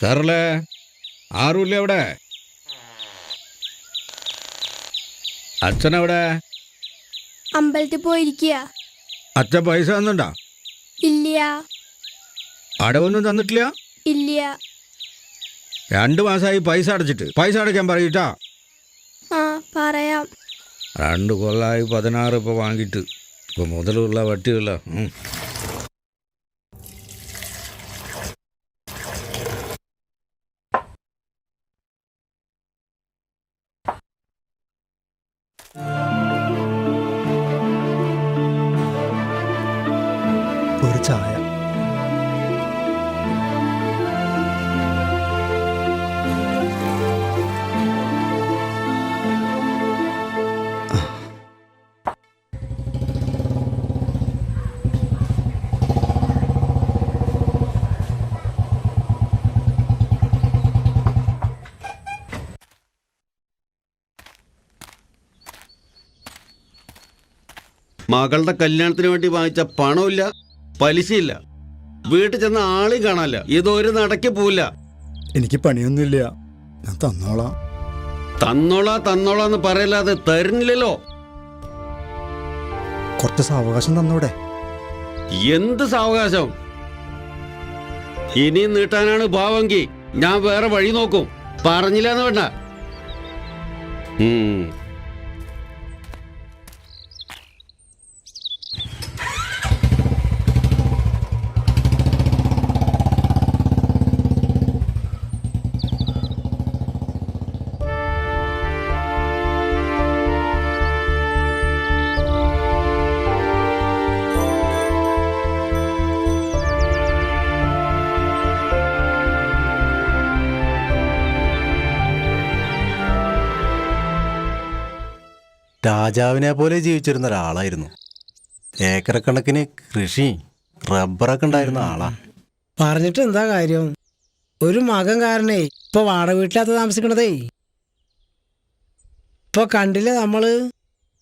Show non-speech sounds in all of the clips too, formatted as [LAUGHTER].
സാറല്ലേ ആരുമില്ല അവിടെ? അച്ഛനവിടെ? അമ്പലത്തിൽ പോയിരിക്കുക അച്ഛൻ പൈസ തന്നുണ്ടോ? ഇല്ല അടവൊന്നും തന്നിട്ടില്ല? ഇല്ല രണ്ടു മാസമായി പൈസ അടച്ചിട്ട്. പൈസ അടയ്ക്കാൻ പറയൂട്ടാ. ആ പറയാം. രണ്ട് കൊല്ലായി പതിനാറ് ഇപ്പൊ വാങ്ങിയിട്ട്. ഇപ്പൊ മുതലുള്ള വട്ടിയുള്ള മകളുടെ കല്യാണത്തിന് വേണ്ടി വാങ്ങിച്ച പണമില്ല പലിശയില്ല. വീട്ടിൽ ചെന്ന ആളെയും കാണാനില്ല. ഇതൊരു നടക്ക് പോവില്ല. എനിക്ക് പണിയൊന്നുമില്ല. ഞാൻ തന്നോളാം. തന്നോളാ തന്നോളാന്ന് പറയല്ലാതെ തരുന്നില്ലല്ലോ. കുറച്ച് സാവകാശം തന്നൂടെ? എന്ത് സാവകാശം? ഇനി നീട്ടാനാണ് ഭാവമെങ്കിൽ ഞാൻ വേറെ വഴി നോക്കും. പറഞ്ഞില്ലെന്ന് വേണ്ട. രാജാവിനെ പോലെ ജീവിച്ചിരുന്ന ഒരാളായിരുന്നു. ഏക്കറക്കണക്കിന് കൃഷി റബ്ബറൊക്കെ ഉണ്ടായിരുന്ന ആളാ. പറഞ്ഞിട്ട് എന്താ കാര്യം? ഒരു മകൻ കാരണേ ഇപ്പൊ വാടക വീട്ടിലാത്ത താമസിക്കണതേ. ഇപ്പൊ കണ്ടില്ലേ നമ്മൾ?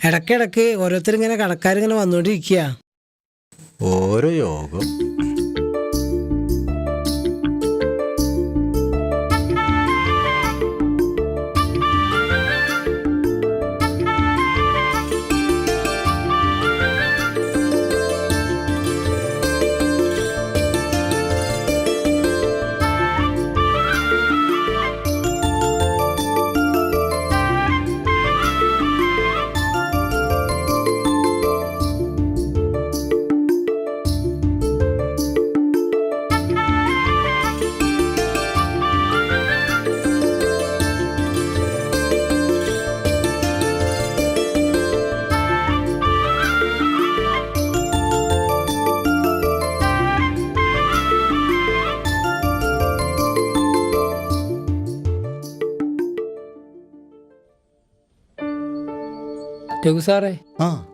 ഇടക്കിടക്ക് ഓരോരുത്തരിങ്ങനെ കടക്കാരിങ്ങനെ വന്നുകൊണ്ടിരിക്കുക ഓരോ യോഗം. രഘു സാറേ. ആ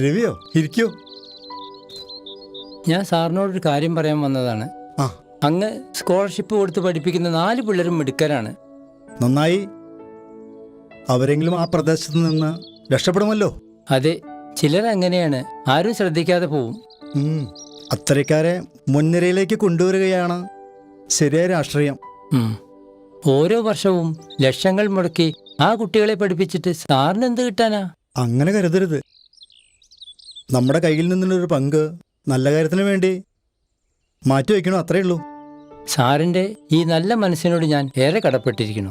രവിയോ ഇരിക്കോ. ഞാൻ സാറിനോടൊരു കാര്യം പറയാൻ വന്നതാണ്. ആ. അങ്ങ് സ്കോളർഷിപ്പ് കൊടുത്ത് പഠിപ്പിക്കുന്ന നാല് പിള്ളേരും മിടുക്കരാണ്. നന്നായി. അവരെങ്കിലും ആ പ്രദേശത്ത് നിന്ന് രക്ഷപ്പെടുമല്ലോ? അതെ ചിലരങ്ങനെയാണ് ആരും ശ്രദ്ധിക്കാതെ പോവും. ഉം. അത്തരക്കാരെ മുൻനിരയിലേക്ക് കൊണ്ടുവരികയാണ് ശരിയായ രാഷ്ട്രീയം. ഉം. ഓരോ വർഷവും ലക്ഷങ്ങൾ മുടക്കി ആ കുട്ടികളെ പഠിപ്പിച്ചിട്ട് സാറിന് എന്ത് കിട്ടാനാ? അങ്ങനെ കരുതരുത്. നമ്മുടെ കയ്യിൽ നിന്നുള്ളൊരു പങ്ക് നല്ല കാര്യത്തിന് വേണ്ടി മാറ്റി വയ്ക്കണോ അത്രേ ഉള്ളൂ. സാറിന്റെ ഈ നല്ല മനസ്സിനോട് ഞാൻ ഏറെ കടപ്പെട്ടിരിക്കുന്നു.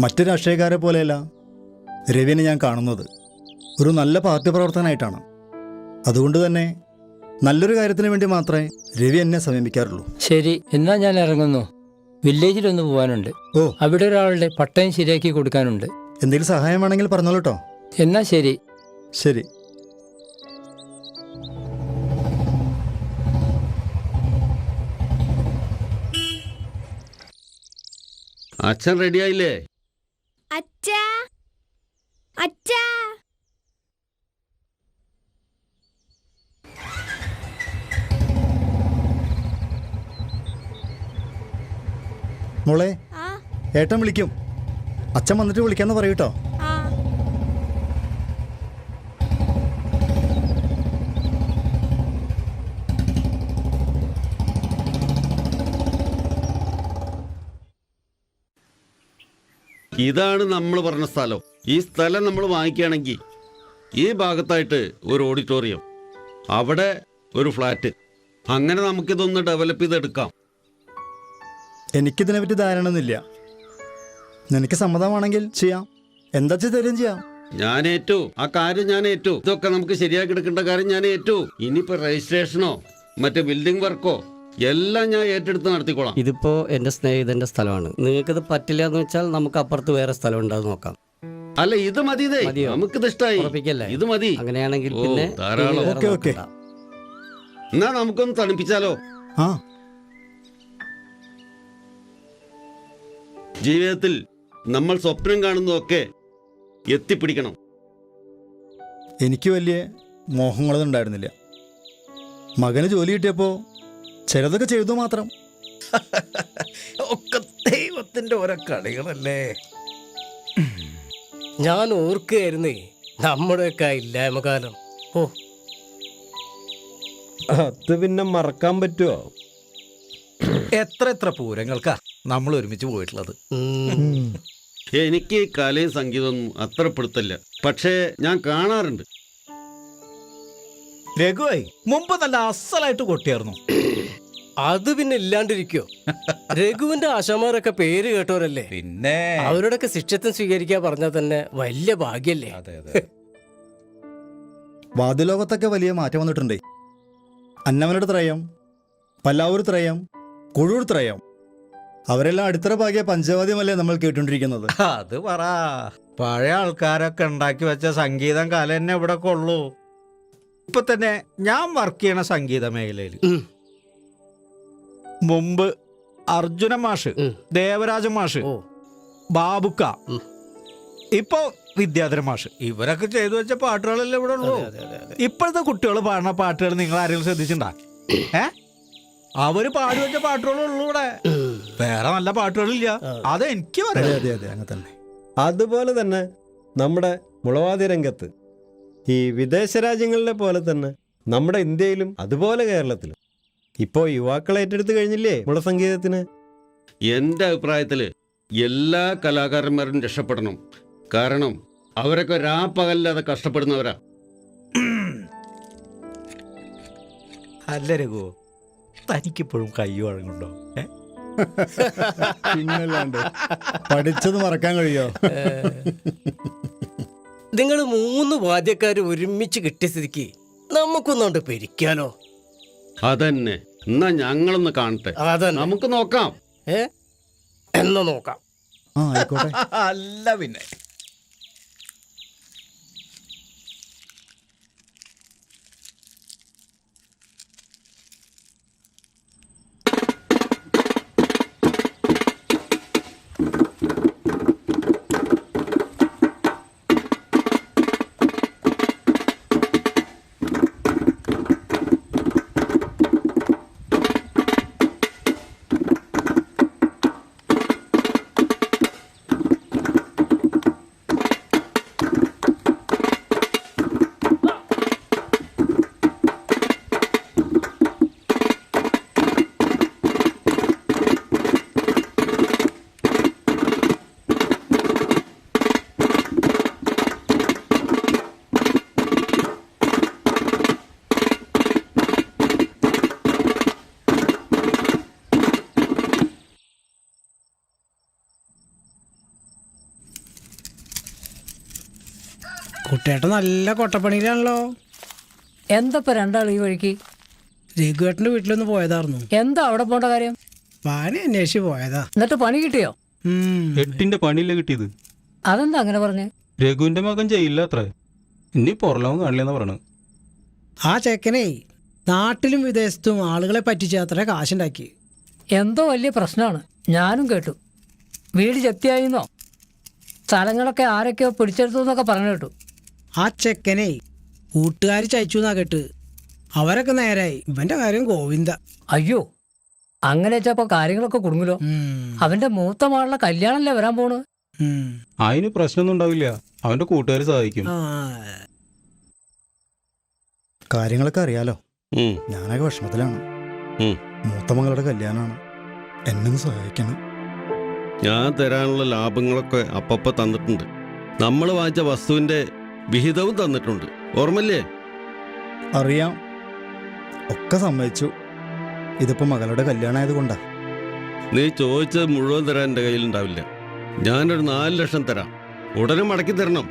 മറ്റു രാഷ്ട്രീയക്കാരെ പോലെയല്ല രവിനെ ഞാൻ കാണുന്നത്. ഒരു നല്ല പാർട്ടി പ്രവർത്തനമായിട്ടാണ് അതുകൊണ്ട് തന്നെ നല്ലൊരു കാര്യത്തിന് വേണ്ടി മാത്രമേ രവി എന്നെ സമീപിക്കാറുള്ളൂ. ശരി എന്നാ ഞാൻ ഇറങ്ങുന്നു. വില്ലേജിലൊന്ന് പോകാനുണ്ട് ഓ. അവിടെ ഒരാളുടെ പട്ടയം ശരിയാക്കി കൊടുക്കാനുണ്ട്. എന്തെങ്കിലും സഹായം വേണമെങ്കിൽ പറഞ്ഞോളൂ കേട്ടോ എന്നാ ശരി. ശരി. അച്ഛൻ റെഡിയായില്ലേ? അച്ഛാ. അച്ഛാ. മോളെ ആ. ഏട്ടൻ വിളിക്കും. അച്ഛൻ വന്നിട്ട് വിളിക്കാന്ന് പറയൂട്ടോ ആ ഇതാണ് നമ്മൾ പറഞ്ഞ സ്ഥലം. ഈ സ്ഥലം നമ്മൾ വാങ്ങിക്കുകയാണെങ്കിൽ ഈ ഭാഗത്തായിട്ട് ഒരു ഓഡിറ്റോറിയം അവിടെ ഒരു ഫ്ലാറ്റ്. അങ്ങനെ നമുക്കിതൊന്ന് ഡെവലപ്പ് ചെയ്തെടുക്കാം. എനിക്കിതിനെ പറ്റി ധാരണ ഒന്നുമില്ല നിനക്ക് സമ്മതമാണെങ്കിൽ ചെയ്യാം. എന്താ വെച്ചാൽ തരും ചെയ്യാം. ഞാൻ ഏറ്റു. ആ കാര്യം ഞാൻ ഏറ്റു. ഇതൊക്കെ നമുക്ക് ശരിയാക്കി എടുക്കേണ്ട കാര്യം ഞാൻ ഏറ്റു. ഇനിയിപ്പോ രജിസ്ട്രേഷനോ മറ്റേ ബിൽഡിംഗ് വർക്കോ എല്ലാം ഞാൻ ഏറ്റെടുത്ത് നടത്തിക്കോളാം ഇതിപ്പോ എന്റെ സ്നേഹിതന്റെ സ്ഥലമാണ് നിങ്ങൾക്കിത് പറ്റില്ല എന്ന് വെച്ചാൽ നമുക്ക് അപ്പുറത്ത് വേറെ സ്ഥലം ഉണ്ടാവും നോക്കാം അല്ല ഇത് മതി നമുക്ക് മതിയോ? നമുക്കിത് ഇഷ്ടായി ഉറപ്പിക്കല്ലേ? ഇത് മതി അങ്ങനെയാണെങ്കിൽ ഓ, പിന്നെ ധാരാളം. ഇനി വേറെ ഓക്കേ, ഓക്കേ. നോക്കണ്ട. എന്നാ നമുക്കൊന്ന് തണുപ്പിച്ചാലോ ആ ജീവിതത്തിൽ നമ്മൾ സ്വപ്നം കാണുന്നതൊക്കെ എത്തിപ്പിടിക്കണം എനിക്ക് വലിയ മോഹങ്ങളൊന്നും ഉണ്ടായിരുന്നില്ല മകന് ജോലി കിട്ടിയപ്പോൾ ചിലതൊക്കെ ചെയ്തു മാത്രം. ഒക്കെ ദൈവത്തിന്റെ ഓരോ കളികളല്ലേ? ഞാൻ ഓർക്കുകയായിരുന്നേ നമ്മുടെയൊക്കെ ഇല്ലായ്മ കാലം. ഓ. അത് പിന്നെ മറക്കാൻ പറ്റുമോ എത്ര എത്ര പൂരങ്ങൾക്കാ നമ്മൾ ഒരുമിച്ച് പോയിട്ടുള്ളത്. എനിക്ക് കലയും സംഗീതമൊന്നും അത്ര പിടുത്തല്ല പക്ഷേ ഞാൻ കാണാറുണ്ട്. രഘുവായി മുമ്പ് നല്ല അസലായിട്ട് കൊട്ടിയായിരുന്നു. അത് പിന്നെ ഇല്ലാണ്ടിരിക്കോ? രഘുവിന്റെ ആശാമാരൊക്കെ പേര് കേട്ടവരല്ലേ? പിന്നെ? അവരോടൊക്കെ ശിക്ഷത്വം സ്വീകരിക്കാൻ പറഞ്ഞാൽ തന്നെ വലിയ ഭാഗ്യല്ലേ? അതെ അതെ. [LAUGHS] വാദ്യലോകത്തൊക്കെ വലിയ മാറ്റം വന്നിട്ടുണ്ടേ. അന്നവനോട് ത്രയം പല്ലാവൂർ ത്രയം കുഴൂർ ത്രയം. അവരെല്ലാം അടിത്തറ ഭാഗ്യ പഞ്ചവാദ്യമല്ലേ നമ്മൾ കേട്ടുകൊണ്ടിരിക്കുന്നത്. [LAUGHS] അത് പറ. പഴയ ആൾക്കാരൊക്കെ ഉണ്ടാക്കി വെച്ച സംഗീതം കല തന്നെ ഇവിടെ കൊള്ളൂ. ഇപ്പൊ തന്നെ ഞാൻ വർക്ക് ചെയ്യണ സംഗീത മേഖലയിൽ. മുമ്പ് അർജുന മാഷ്. ദേവരാജ മാഷ് ബാബുക്ക. ഇപ്പൊ വിദ്യാധര മാഷ്. ഇവരൊക്കെ ചെയ്തു വെച്ച പാട്ടുകളല്ലേ ഇവിടെ ഉള്ളൂ. ഇപ്പോഴത്തെ കുട്ടികൾ പാടുന്ന പാട്ടുകൾ നിങ്ങൾ ആരെങ്കിലും ശ്രദ്ധിച്ചിട്ടുണ്ടാ? ഏ? അവർ പാടി വെച്ച പാട്ടുകളുള്ളൂ ഇവിടെ. വേറെ നല്ല പാട്ടുകളില്ല. അത് എനിക്ക് പറയാം. അതെ അതെ അങ്ങനെ തന്നെ. അതുപോലെ തന്നെ നമ്മുടെ മുളവാതി രംഗത്ത് ഈ വിദേശ രാജ്യങ്ങളിലെ പോലെ തന്നെ നമ്മുടെ ഇന്ത്യയിലും അതുപോലെ കേരളത്തിലും ഇപ്പോൾ യുവാക്കൾ ഏറ്റെടുത്ത് കഴിഞ്ഞില്ലേ മുളസംഗീതത്തിന് എന്റെ അഭിപ്രായത്തിൽ എല്ലാ കലാകാരന്മാരും രക്ഷപ്പെടണം. കാരണം അവരൊക്കെ രാപ്പകല്ലാതെ കഷ്ടപ്പെടുന്നവരാ. അല്ല രഘു തനിക്കിപ്പോഴും കൈ വഴങ്ങുണ്ടോ ഏ? പിന്നല്ലാണ്ട് പഠിച്ചത് മറക്കാൻ കഴിയോ? നിങ്ങൾ മൂന്ന് വാദ്യക്കാർ ഒരുമിച്ച് കിട്ടിയ സ്ഥിതിക്ക് നമുക്കൊന്നുകൊണ്ട് പിരിക്കാലോ അതന്നെ. എന്നാ ഞങ്ങളൊന്ന് കാണട്ടെ. അതന്നെ. നമുക്ക് നോക്കാം. ഏ? എന്നാ നോക്കാം. ആ ആയിക്കോട്ടെ. [LAUGHS] അല്ല പിന്നെ. കുട്ടേട്ടൻ നല്ല കൊട്ടപ്പണിയിലാണല്ലോ. എന്താ രണ്ടാൾ ഈ വഴിക്ക്? രഘുവേട്ടന്റെ വീട്ടിലൊന്ന് പോയതായിരുന്നു എന്താ അവിടെ പോണ്ട കാര്യം? പാനി അന്വേഷിച്ച് പോയതാ. എന്നിട്ട് പണി കിട്ടിയോ? ഉം. എട്ടിന്റെ പണിയില്ല കിട്ടിയത്. അതെന്താ അങ്ങനെ പറഞ്ഞേ? രഘുവിന്റെ മകൻ ചെയ്യില്ല അത്ര. ഇനി പുറലോകം കാണില്ലെന്ന് പറയണത് ആ ചെക്കനെ നാട്ടിലും വിദേശത്തും ആളുകളെ പറ്റിച്ച് അത്ര കാശുണ്ടാക്കി. എന്തോ വലിയ പ്രശ്നമാണ്. ഞാനും കേട്ടു. വീട് ചെത്തിയായിരുന്നോ? സ്ഥലങ്ങളൊക്കെ ആരൊക്കെയോ പിടിച്ചെടുത്തു എന്നൊക്കെ പറഞ്ഞു കേട്ടു. ആ ചെക്കനെ കൂട്ടുകാർ ചയച്ചു നാകട്ട് അവരൊക്കെ നേരായി. ഇവന്റെ കാര്യം ഗോവിന്ദ. അയ്യോ അങ്ങനെ വെച്ചപ്പോ കാര്യങ്ങളൊക്കെ കുടുങ്ങലോ? അവന്റെ മൂത്ത മകളുടെ കല്യാണല്ലേ വരാൻ പോണ്. അതിന് പ്രശ്നമൊന്നും ഉണ്ടാവില്ല. അവന്റെ കൂട്ടുകാർ സഹായിക്കും. കാര്യങ്ങളൊക്കെ അറിയാലോ. ഞാനൊക്കെ വിഷമത്തിലാണ്. മൂത്ത മകളുടെ കല്യാണമാണ്. എന്നെ സഹായിക്കണം. ഞാൻ തരാനുള്ള ലാഭങ്ങളൊക്കെ അപ്പപ്പ തന്നിട്ടുണ്ട്. നമ്മൾ വാങ്ങിച്ച വസ്തുവിന്റെ വിഹിതവും തന്നിട്ടുണ്ട്. ഓർമ്മല്ലേ അറിയാം. ഒക്കെ സമ്മതിച്ചു. ഇതിപ്പോ മകളുടെ കല്യാണമായത് കൊണ്ടാ നീ ചോദിച്ചത് മുഴുവൻ തരാൻ എന്റെ കയ്യിലുണ്ടാവില്ല. ഞാനൊരു നാല് ലക്ഷം തരാം. ഉടനെ മടക്കി തരണം.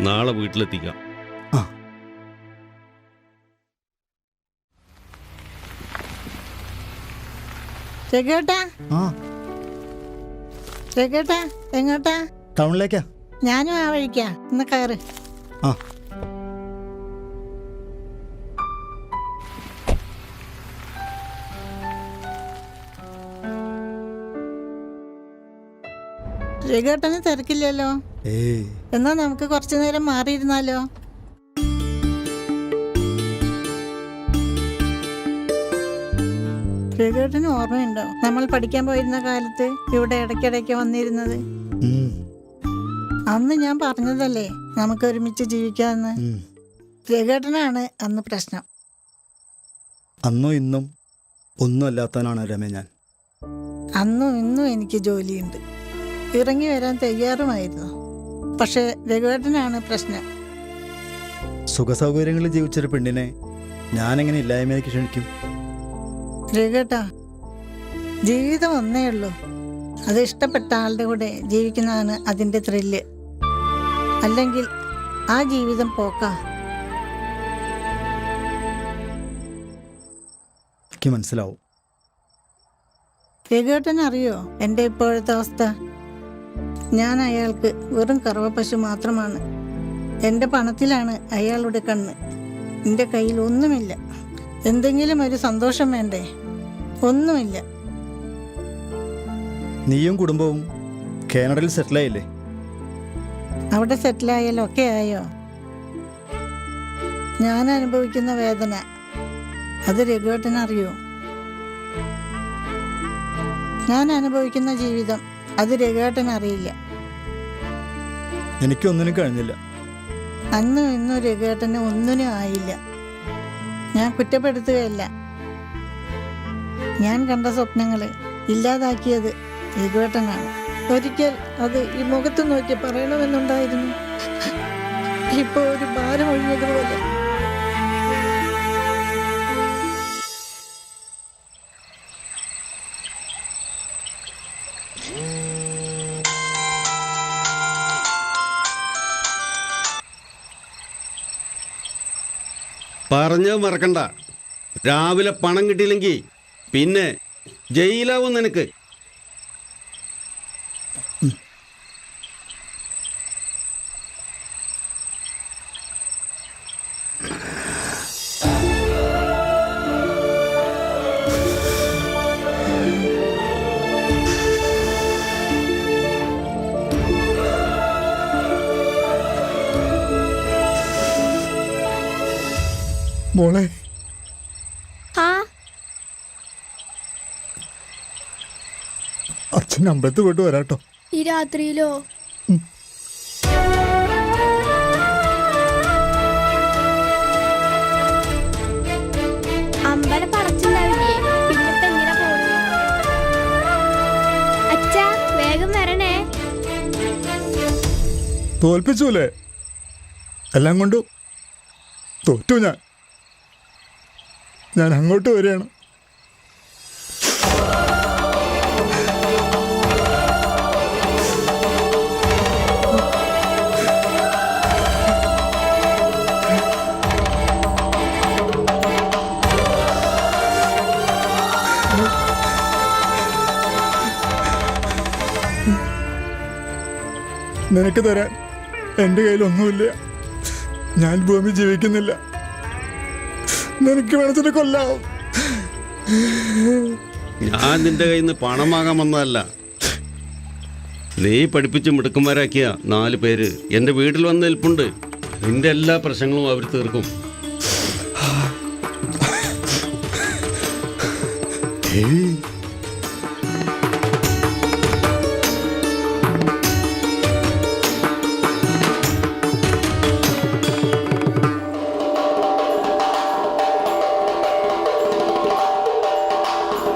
നാളെ വീട്ടിലെത്തിക്കാം. ആ. രഘുവേട്ടാ എങ്ങോട്ടാ? ടൗണിലേക്കാ. ഞാനും ആ വഴിക്കാ. ഇന്ന് കയറ്. ആ. രഘുവേട്ടന് തിരക്കില്ലല്ലോ. എന്നാ നമുക്ക് കുറച്ചു നേരം മാറിയിരുന്നാലോ? ശ്രീകേട്ടന് ഓർമ്മയുണ്ടോ? നമ്മൾ പഠിക്കാൻ പോയിരുന്ന കാലത്ത് ഇവിടെ ഇടയ്ക്കിടയ്ക്ക് വന്നിരുന്നത്? അന്ന് ഞാൻ പറഞ്ഞതല്ലേ നമുക്ക് ഒരുമിച്ച് ജീവിക്കാമെന്ന് പ്രകടനാണ് അന്ന് പ്രശ്നം. അന്നും ഇന്നും ഒന്നും അല്ലാത്തവനാണ് രമേ ഞാൻ. അന്നും ഇന്നും എനിക്ക് ജോലിയുണ്ട്. ഇറങ്ങി വരാൻ തയ്യാറുമായിരുന്നു. പക്ഷേ രഘുവേട്ടനാണ് പ്രശ്നം. സുഖസൗകര്യങ്ങളിൽ ജീവിച്ചൊരു പെണ്ണിനെ ഞാനെങ്ങനെ ഇല്ലായ്മയ്ക്ക് ക്ഷണിക്കും? രഘുവേട്ടാ ജീവിതം ഒന്നേ ഉള്ളൂ. അത് ഇഷ്ടപ്പെട്ട ആളുടെ കൂടെ ജീവിക്കുന്നതാണ് അതിന്റെ ത്രില്ല്. അല്ലെങ്കിൽ ആ ജീവിതം പോക്കാ. മനസ്സിലാവും. രഘുവേട്ടനറിയോ എന്റെ ഇപ്പോഴത്തെ അവസ്ഥ? ഞാൻ അയാൾക്ക് വെറും കറവ പശു മാത്രമാണ്. എന്റെ പണത്തിലാണ് അയാളുടെ കണ്ണ്. എന്റെ കയ്യിൽ ഒന്നുമില്ല. എന്തെങ്കിലും ഒരു സന്തോഷം വേണ്ടേ? ഒന്നുമില്ല. നീയും കുടുംബവും കാനഡയിൽ സെറ്റിലായില്ലേ? അവിടെ സെറ്റിലായാലോ ഒക്കെ ആയോ? ഞാൻ അനുഭവിക്കുന്ന വേദന. അത് രഘുവേട്ടൻ അറിയോ. ഞാൻ അനുഭവിക്കുന്ന ജീവിതം അത് രഘുവേട്ടനറിയില്ല എനിക്കൊന്നിനും കഴിഞ്ഞില്ല. അന്നും ഇന്നും രഘുവേട്ടന് ഒന്നിനും ആയില്ല. ഞാൻ കുറ്റപ്പെടുത്തുകയല്ല. ഞാൻ കണ്ട സ്വപ്നങ്ങൾ ഇല്ലാതാക്കിയത് രഘുവേട്ടനാണ്. ഒരിക്കൽ അത് ഈ മുഖത്ത് നോക്കി പറയണമെന്നുണ്ടായിരുന്നു. ഇപ്പോൾ ഒരു ഭാരം ഒഴിഞ്ഞതുപോലെ. പറഞ്ഞത് മറക്കണ്ട. രാവിലെ പണം കിട്ടിയില്ലെങ്കിൽ പിന്നെ ജയിലാവും നിനക്ക്. മോളെ. അച്ഛൻ അമ്പലത്തിൽ പോയിട്ട് വരാട്ടോ. ഈ രാത്രിയിലോ? അമ്പലം പോണേ? അച്ഛാ വേഗം വരണേ. തോൽപ്പിച്ചൂലേ? എല്ലാം കൊണ്ടു തോറ്റു ഞാൻ. ഞാൻ അങ്ങോട്ട് വരികയാണ്. നിനക്ക് തരാൻ എന്റെ കയ്യിലൊന്നുമില്ല ഞാൻ ഭൂമി ജീവിക്കുന്നില്ല. നിനക്ക് വേണത്തിന് കൊല്ലാം. ഞാൻ നിന്റെ കയ്യിൽ നിന്ന് പണം വാങ്ങാൻ വന്നതല്ല. നീ പഠിപ്പിച്ച് മിടുക്കന്മാരാക്കിയ നാല് പേര് എന്റെ വീട്ടിൽ വന്ന് നിൽപ്പുണ്ട്. നിന്റെ എല്ലാ പ്രശ്നങ്ങളും അവർ തീർക്കും. ഏയ്.